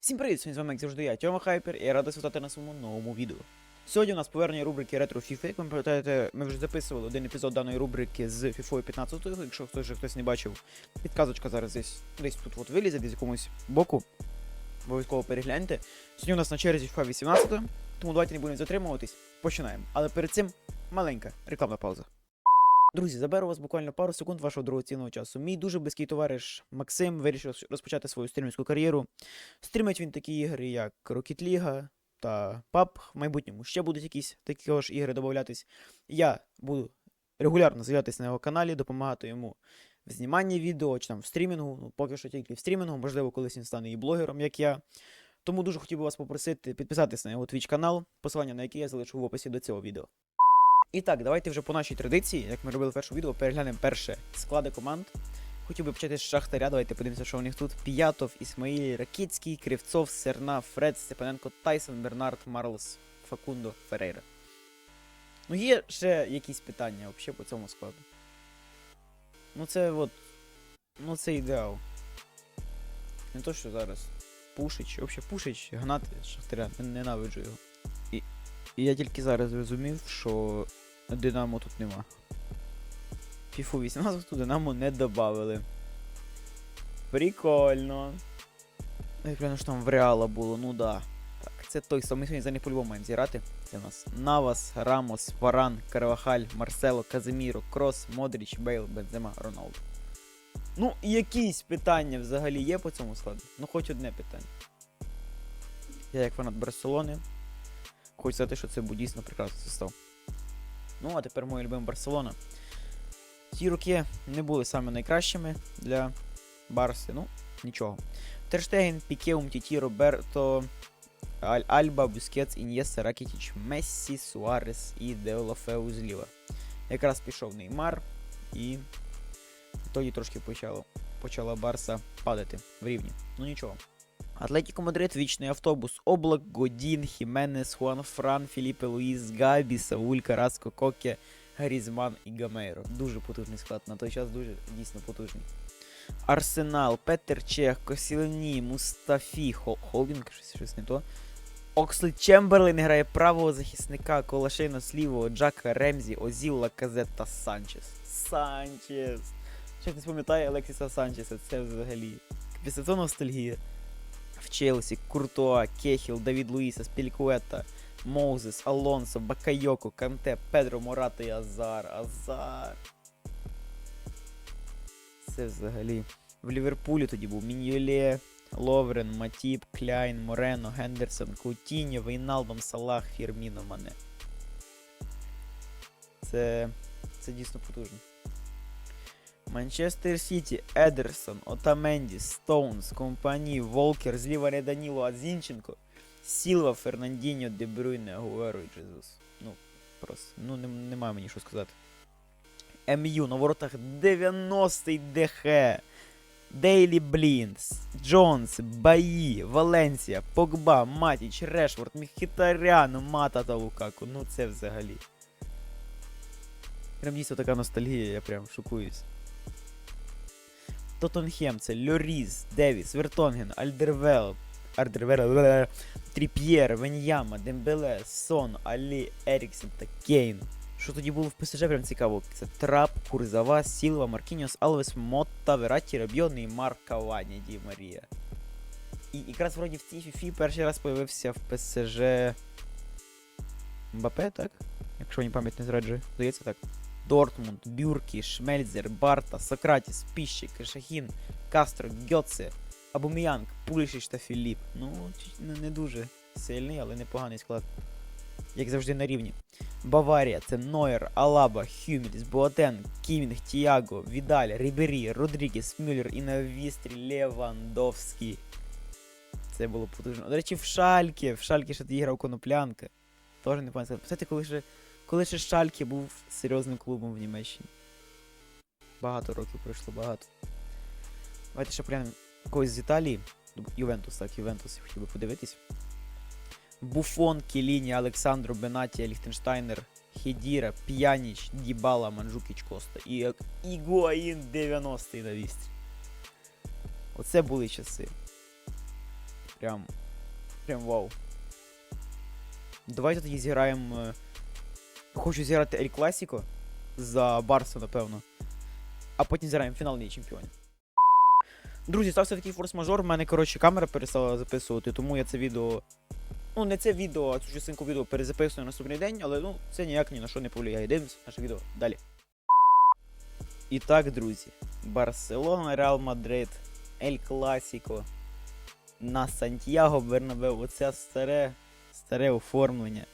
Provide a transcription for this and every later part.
Всім привіт, сьогодні з вами як завжди я, Тьома Хайпер, і я радий вітати на своєму новому відео. Сьогодні у нас повернення рубрики Ретро FIFA. Як ви пам'ятаєте, ми вже записували один епізод даної рубрики з FIFA 15, якщо хтось вже хтось не бачив, підказочка зараз десь десь тут от вилізе, десь в якомусь боку. Обов'язково перегляньте. Сьогодні у нас на черзі FIFA 18, тому давайте не будемо затримуватись. Починаємо. Але перед цим маленька рекламна пауза. Друзі, заберу вас буквально пару секунд вашого дорогоцінного часу. Мій дуже близький товариш Максим вирішив розпочати свою стрімерську кар'єру. Стрімить він такі ігри, як Rocket League та PUBG. В майбутньому ще будуть якісь такі ж ігри додатись. Я буду регулярно з'являтися на його каналі, допомагати йому в зніманні відео чи там в стрімінгу. Ну, поки що тільки в стрімінгу, можливо, колись він стане і блогером, як я. Тому дуже хотів би вас попросити підписатися на його Twitch канал, посилання на який я залишу в описі до цього відео. І так, давайте вже по нашій традиції, як ми робили в першому відео, переглянемо перше склади команд. Хотів би почати з Шахтаря, давайте подивимося, що у них тут. П'ятов, Ісмаїль, Ракіцький, Кривцов, Серна, Фред, Степаненко, Тайсон, Бернард, Марлос, Факундо, Ферейра. Ну, є ще якісь питання взагалі по цьому складу. Ну це от. Ну це ідеал. Не то, що зараз. Пушич, взагалі Пушич гнати Шахтаря, ненавиджу його. І, я тільки зараз зрозумів, що Динамо тут нема. Фіфу 18 тут Динамо не додавали. Прикольно. Я гляну, що там в Реала було, ну да. Так, це той самий сьогодні за них по-любому зіграти. Це у нас Навас, Рамос, Варан, Карвахаль, Марсело, Казиміро, Крос, Модріч, Бейл, Бензема, Роналду. Ну, якісь питання взагалі є по цьому складу? Ну, хоч одне питання. Я як фанат Барселони. Хочу сказати, що це був дійсно прекрасний состав. Ну, а тепер моя любима Барселона. Ті роки не були саме найкращими для Барси. Ну, нічого. Терштеген, Піке, Умтіті, Роберто, Аль Альба, Бускетс, Ін'єса, Ракетіч, Мессі, Суарес і Деолафеу зліва. Якраз пішов Неймар, і тоді трошки почало, почала Барса падати в рівні. Ну нічого. Атлетіко Мадрид, вічний автобус, Облак, Годін, Хіменес, Хуан Фран, Філіпе Луїс, Габі, Сауль, Караско, Коке, Гарізман і Гамейро. Дуже потужний склад, на той час дуже дійсно потужний. Арсенал, Петер Чех, Косілені, Мустафі, Хол- Холдінг, щось, щось не то. Оксли Чемберлен грає правого захисника, Колашейна з лівого, Джака Ремзі, Озіл, Лаказет та Санчес. Санчес. Що хтось пам'ятає Алексіса Санчеса, це взагалі. Після цього ностальгія. В Челсі, Куртуа, Кехіл, Давід Луїса, Спількуета, Моузес, Алонсо, Бакайоко, Канте, Педро Мората і Азар. Азар. Це взагалі. В Ліверпулі тоді був Міньоле, Ловрен, Матіп, Кляйн, Морено, Гендерсон, Кутіньо, Вейналдом, Салах, Фірміно, Мане. Це. Це дійсно потужно. Манчестер Сіті, Едерсон, Отаменді, Стоунс, Компані, Волкер, зліва ряда Даніло, Азінченко, Сілва, Фернандіньо, Дебрюйне, Агуеро і Джезус. Ну, просто, ну не, немає мені що сказати. МЮ на воротах 90-й ДХ. Дейлі Блінс, Джонс, Баї, Валенсія, Погба, Матіч, Решфорд, Міхітарян, Мата та Лукаку. Ну це взагалі. Прям дійсно така ностальгія, я прям шокуюсь. Тоттенхем, це Льоріз, Девіс, Вертонген, Альдервел, Ардервел, Тріп'єр, Веньяма, Дембеле, Сон, Алі, Еріксен та Кейн. Що тоді було в ПСЖ, прям цікаво. Це Трап, Курзава, Сілва, Маркініос, Алвес, Мотта, Вераті, Рабьон і Кавані, Ді Марія. І якраз вроді в цій фіфі перший раз появився в ПСЖ Мбапе, так? Якщо мені пам'ять не зраджує. Здається так. Дортмунд, Бюркі, Шмельзер, Барта, Сократіс, Піщик, Шахін, Кастро, Гьоце, Абуміянг, Пулішич та Філіп. Ну, не, дуже сильний, але непоганий склад. Як завжди на рівні. Баварія це Нойер, Алаба, Хюмельс, Боатен, Кімінг, Тіаго, Відаль, Рібері, Родрігес, Мюллер і на вістрі Левандовський. Це було потужно. До речі, в Шальке, в Шальке ще тоді грав Коноплянка. Тоже не пам'ятаю. Пам'ятаєте, коли ще, коли ще Шальке був серйозним клубом в Німеччині. Багато років пройшло, багато. Давайте ще поглянемо когось з Італії. Ювентус, так, Ювентус, я хотів би подивитись. Буфон, Келіні, Олександро, Бенатія, Ліхтенштайнер, Хедіра, П'яніч, Дібала, Манджукіч, Коста і Ігуаїн 90-й на вістрі. Оце були часи. Прям. Прям вау. Давайте тоді зіграємо. Хочу зіграти Ель Класіко за Барсу, напевно. А потім зіграємо фінал Ліги Чемпіонів. Друзі, стався такий форс-мажор. У мене, коротше, камера перестала записувати, тому я це відео. Ну, не це відео, а цю частинку відео перезаписую на наступний день, але ну, це ніяк ні на що не повлияє. Дивимося наше відео далі. І так, друзі. Барселона, Реал Мадрид, Ель Класіко. На Сантьяго Бернабеу. Оце старе, старе оформлення.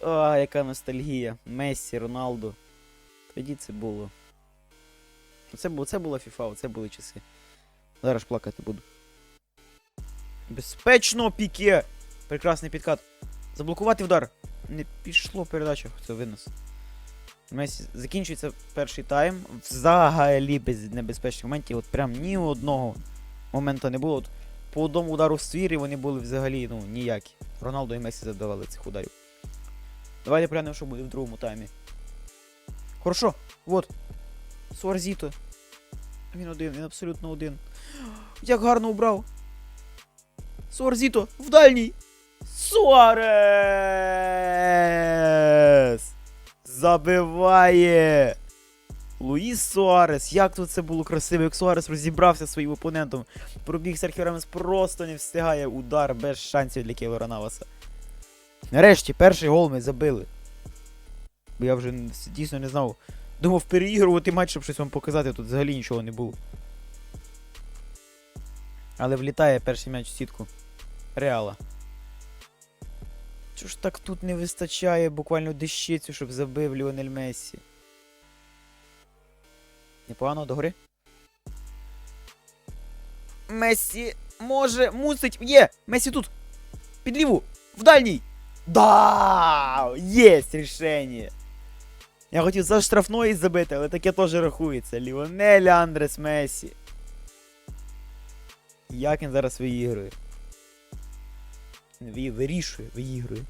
А, яка ностальгія. Мессі, Роналду. Тоді це було. Це, було, це була FIFA, це були часи. Зараз плакати буду. Безпечно, піке! Прекрасний підкат. Заблокувати удар. Не пішло передача, це винос. Месі закінчується перший тайм. Взагалі без небезпечних моментів. От прям ні одного моменту не було. От по одному удару в ствір і вони були взагалі ну, ніякі. Роналдо і Месі задавали цих ударів. Давайте глянемо, що буде в другому таймі. Хорошо, вот. Суарзіто. Він один, він абсолютно один. Як гарно убрав. Суарзіто, в дальній. Суарес! Забиває! Луїс Суарес, як тут це було красиво, як Суарес розібрався зі своїм опонентом. Пробіг Серхіо Ремес просто не встигає удар без шансів для Кейлора Наваса. Нарешті, перший гол ми забили. Бо я вже дійсно не знав. Думав переігрувати матч, щоб щось вам показати, тут взагалі нічого не було. Але влітає перший м'яч в сітку. Реала. Чого ж так тут не вистачає буквально дещицю, щоб забив Ліонель Мессі? Непогано до гори. Мессі може, мусить. Є! Мессі тут! Під ліву! В дальній! Да! Єсть рішення! Я хотів за штрафної забити, але таке теж рахується. Ліонель Андрес Мессі. Як він зараз виігрує? Він ви- вирішує, виігрує.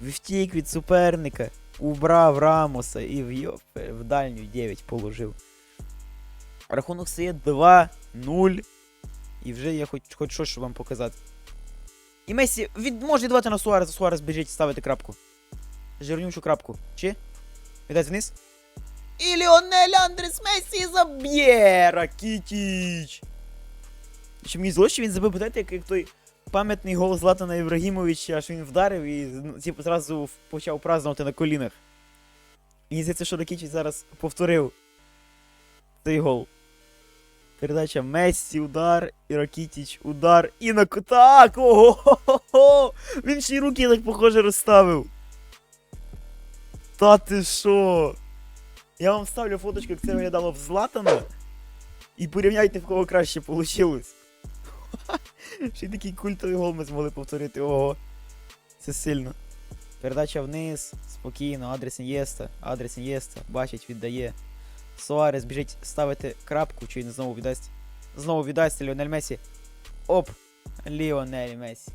Втік від суперника, убрав Рамоса і в, в дальню 9 положив. Рахунок стає 2-0. І вже є хоч, хоч щось, вам показати. І Месі від, може віддавати на Суареса, Суарес біжить ставити крапку. Жирнючу крапку. Чи? Віддай вниз. І Ліонель Андрес Месі заб'є! Ракітіч! Що мені здалося, що він забив, знаєте, як, як той пам'ятний гол Златана Ібрагімовича, аж він вдарив і ну, типу, зразу почав празднувати на колінах. Мені здається, що Ракітіч зараз повторив цей гол. Передача Мессі, удар, і Ракітіч, удар, і на так! Ого! Він ще й руки так похоже розставив. Та ти що? Я вам ставлю фоточку, як це виглядало в Златана. І порівняйте, в кого краще вийшло. Ще й такий культовий гол ми змогли повторити. Ого. Це сильно. Передача вниз, спокійно, адрес Ін'єста, адрес Ін'єста, бачить, віддає. Суарес біжить ставити крапку, чи він знову віддасть. Знову віддасть Ліонель Месі. Оп! Ліонель Месі.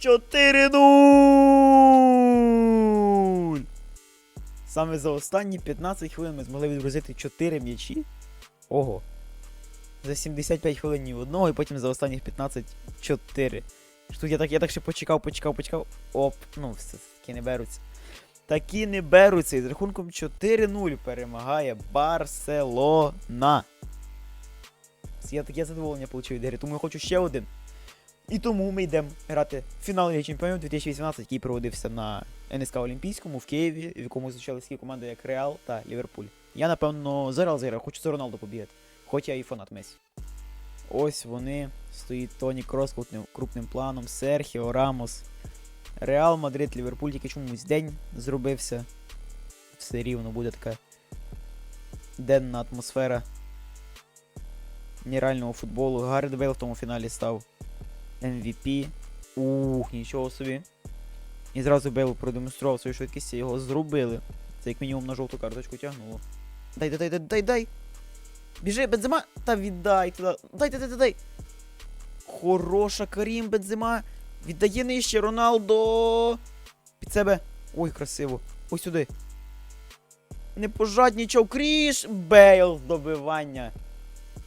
4-0! Саме за останні 15 хвилин ми змогли відгрузити 4 м'ячі. Ого. За 75 хвилин ні одного, і потім за останніх 15 4. Тут я так, я так ще почекав, почекав, почекав. Оп, ну все таки не беруться. Такі не беруться. І з рахунком 4-0 перемагає Барселона. Я таке задоволення отримав від гри, тому я хочу ще один. І тому ми йдемо грати в фінал Ліги Чемпіонів 2018, який проводився на НСК Олімпійському в Києві, в якому зустрічались такі команди, як Реал та Ліверпуль. Я, напевно, за Реал зіграю, хочу за Роналду побігати. Хоч я і фанат Месі. Ось вони. Стоїть Тоні Крос крупним планом, Серхіо, Рамос. Реал, Мадрид, Ліверпуль тільки чомусь день зробився. Все рівно буде така денна атмосфера нереального футболу. Гаррет Бейл в тому фіналі став MVP. Ух, нічого собі. І зразу Бейл продемонстрував свою швидкість, і його зробили. Це як мінімум на жовту карточку тягнуло. Дай, дай, дай, дай, дай. Біжи, Бензима! Та віддай туди. Дай, дай, дай, дай. Хороша Карім Бензима. Віддає нижче Роналдо. Під себе. Ой, красиво. Ось сюди. Не пожаднічав Кріш. Бейл добивання.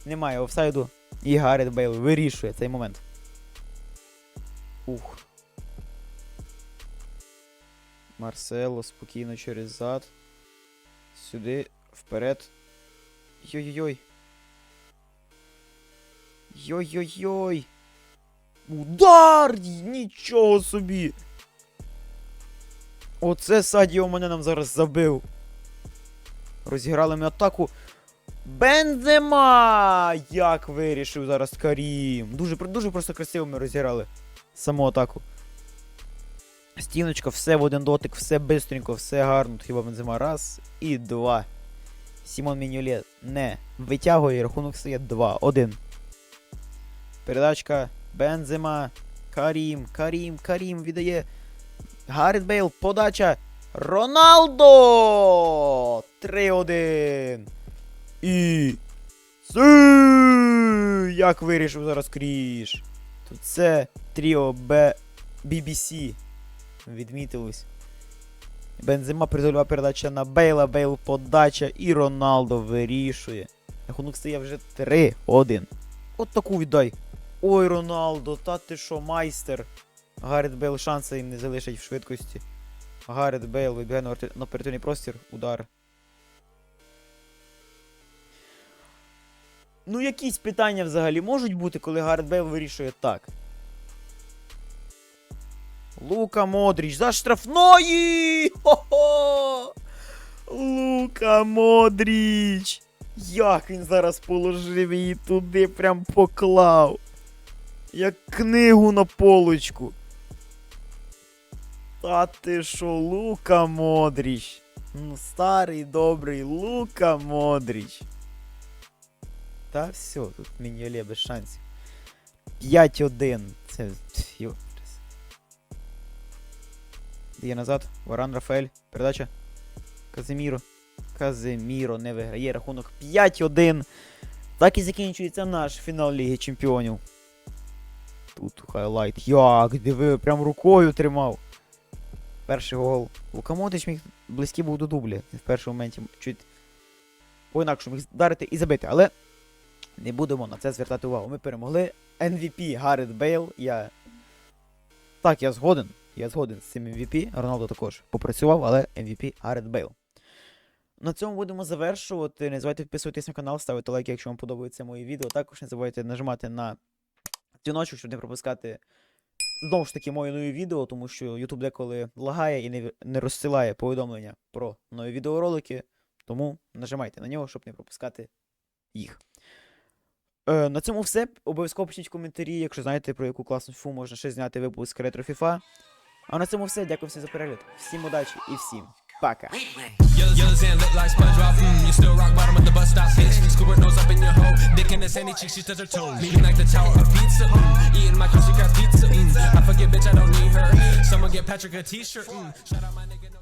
Немає офсайду. І Гаррет Бейл вирішує цей момент. Ух. Марсело спокійно через зад. Сюди, вперед. Йой-йой-йой. Йой-йой-йой. Удар! Нічого собі! Оце Садіо мене нам зараз забив. Розіграли ми атаку. Бензема! Як вирішив зараз Карім. Дуже, дуже просто красиво ми розіграли саму атаку. Стіночка, все в один дотик, все бистренько, все гарно. Хіба бензема. Раз і два. Сімон Мінюлє не витягує, рахунок стає 2-1. Передачка Бензема. Карім, Карім, Карім віддає. Гаррет Бейл, подача. Роналдо! 3-1. І. Си! Як вирішив зараз Кріш. Тут це Тріо Б. BBC. Відмітилось. Бензема призольова передача на Бейла, Бейл подача і Роналдо вирішує. Рахунок стає вже 3-1. От таку віддай. Ой, Роналдо, та ти що, майстер. Гаррет Бейл шанса їм не залишить в швидкості. Гаррет Бейл вибігає на оперативний простір. Удар. Ну, якісь питання взагалі можуть бути, коли Гаррет Бейл вирішує так. Лука Модріч за штрафної! Хо-хо! Лука Модріч! Як він зараз положив її туди, прям поклав. Як книгу на полочку. Та ти що, Лука Модріч? Ну, старий добрий Лука Модріч. Та все, тут Міньоле без шансів. 5-1. Це. Йо. Є назад. Варан Рафаель. Передача. Казиміро. Казиміро не виграє. Рахунок 5-1. Так і закінчується наш фінал Ліги Чемпіонів. Тут хайлайт. Як, диви, прям рукою тримав. Перший гол. Лукамодич міг близький був до дубля. В першому моменті чуть по-інакшому міг вдарити і забити. Але не будемо на це звертати увагу. Ми перемогли. MVP Гаррет Бейл. Я. Так, я згоден. Я згоден з цим MVP. Роналдо також попрацював, але MVP Гаррет Бейл. На цьому будемо завершувати. Не забувайте підписуватись на канал, ставити лайки, якщо вам подобається моє відео. Також не забувайте нажимати на дзвіночок, щоб не пропускати знову ж таки мої нові відео, тому що YouTube деколи лагає і не, не розсилає повідомлення про нові відеоролики. Тому нажимайте на нього, щоб не пропускати їх. Е, на цьому все. Обов'язково пишіть коментарі, якщо знаєте, про яку класну фу можна ще зняти випуск ретро FIFA. А на цьому все. Дякую всім за перегляд. Всім удачі і всім пока. Yellow, yellow sand look like SpongeBob. Mm, you still rock bottom of the bus stop, bitch. Scuba nose up in your hole. Dick in the sandy cheek, she touch her toes. Leaning like the tower of pizza. Mm, eating my she got pizza. Mm, I forget, bitch, I don't need her. Someone get Patrick a t-shirt. Mm, shout out my nigga. No